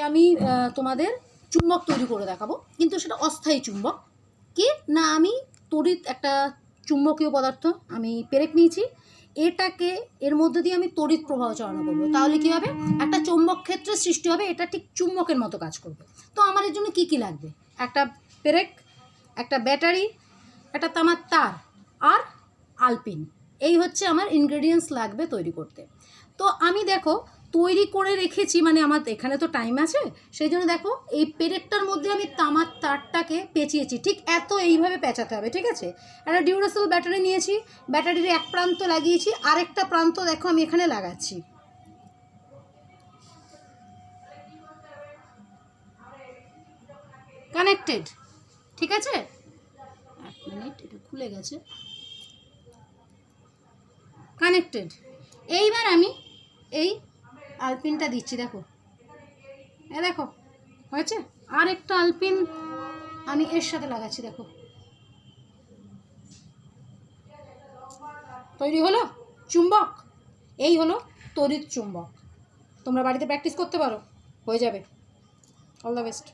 আমি তোমাদের চুম্বক তৈরি করে দেখাবো। কিন্তু সেটা অস্থায়ী চুম্বক। কি? না, আমি তড়িৎ একটা চুম্বকীয় পদার্থ, আমি পেরেক নিয়েছি। এটাকে, এর মধ্যে দিয়ে আমি তড়িৎ প্রবাহ চালনা করব। তাহলে কি হবে? একটা চুম্বক ক্ষেত্রের সৃষ্টি হবে, এটা ঠিক চুম্বকের মতো কাজ করবে। তো আমার এর জন্য কি কি লাগবে? একটা পেরেক, একটা ব্যাটারি, একটা তামার তার, আর আলপিন। এই হচ্ছে আমার ইনগ্রেডিয়েন্টস লাগবে তৈরি করতে। তো আমি দেখো তৈরি করে রেখেছি মানে আমার এখানে তো টাইম আছে, সেই জন্য দেখো এই পেরেকটার মধ্যে আমি তামার তারটাকে পেঁচিয়েছি, ঠিক এত এইভাবে পেঁচাতে হবে, ঠিক আছে? একটা ডিউরাসেল ব্যাটারি নিয়েছি ব্যাটারির এক প্রান্ত লাগিয়েছি, আরেকটা প্রান্ত দেখো আমি এখানে লাগাচ্ছি। কানেক্টেড ঠিক আছে? এক মিনিট এটা খুলে গেছে। কানেক্টেড এইবার আমি এই আলপিনটা দিচ্ছি, দেখো। এ দেখো, হয়েছে? আর একটা আলপিন আমি এর সাথে লাগাচ্ছি, দেখো। তৈরি হলো চুম্বক। এই হলো তড়িৎ চুম্বক। তোমরা বাড়িতে প্র্যাকটিস করতে পারো, হয়ে যাবে। All the best